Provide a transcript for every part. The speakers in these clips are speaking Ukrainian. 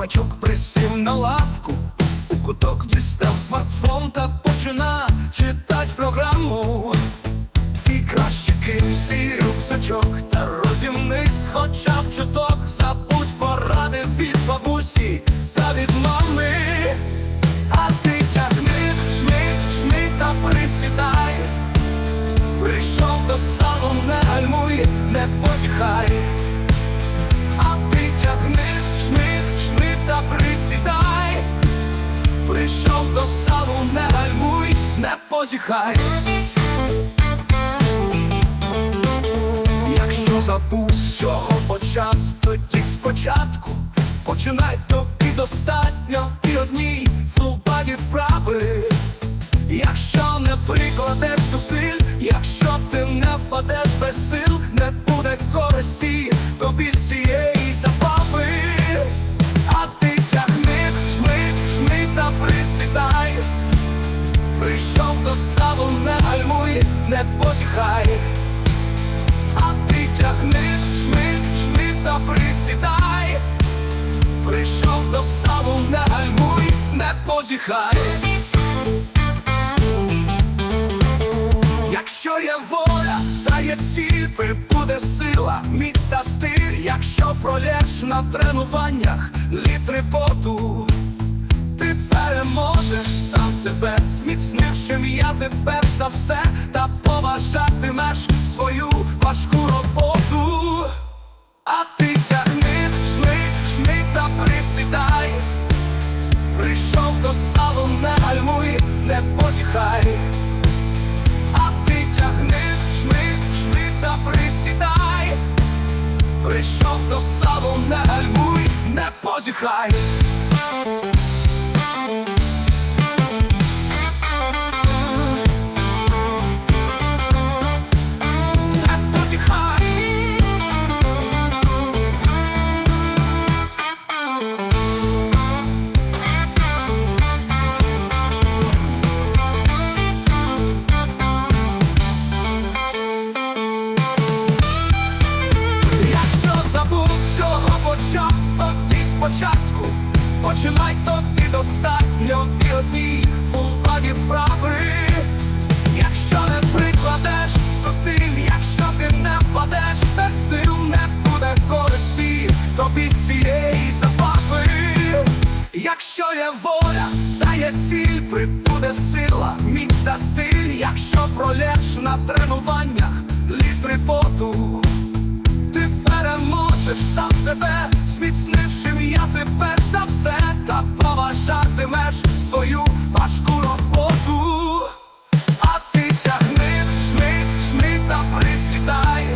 новачок присів на лавку, у куток дістав смартфон та почина читать програму. І краще кинь свій рюкзачок та розімнись хоча б чуток, забудь поради від бабусі та від мами. Позіхай. А ти тягни, жми, жми та присідай. Прийшов до салу, не гальмуй, не позіхай. Якщо забув, з чого почав, тоді спочатку починай тобі достатньо і одній фулбаді вправи. Якщо не прикладеш зусиль, якщо ти не впадеш без сил, не користі тобі з цієї забави. А ти тягни, жми, жми та присідай. Прийшов до салу, не гальмуй, не позіхай. А ти тягни, жми, жми та присідай. Прийшов до салу, не гальмуй, не позіхай. Якщо є воля, та є ціль, прибуде сила, міць та стиль, якщо пролєш на тренуваннях літри поту, ти переможеш сам себе, зміцнивши м'язи перш за все, та поважатимеш свою важку роботу. А ти тягни, жми, жми та присідай. Прийшов до салу, не гальмуй, не позіхай. Позіхай. Тоді спочатку Починай тобі достатньо і одній фулбаді вправи. Якщо не прикладеш зусиль, якщо ти не впадеш без сил, не буде користі тобі з цієї забави. Якщо є воля, та є ціль, прибуде сила, міць та стиль, якщо пролєш на тренуваннях літри поту ти переможеш сам себе, зміцнивши м'язи перш за все, та поважатимеш свою важку роботу. А ти тягни, жми, жми та присідай.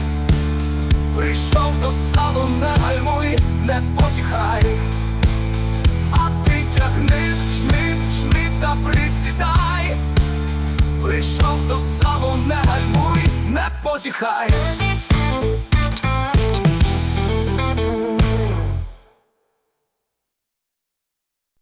Прийшов до салу, не гальмуй, не позіхай. А ти тягни, жми, жми та присідай. Прийшов до салу, не гальмуй, не позіхай.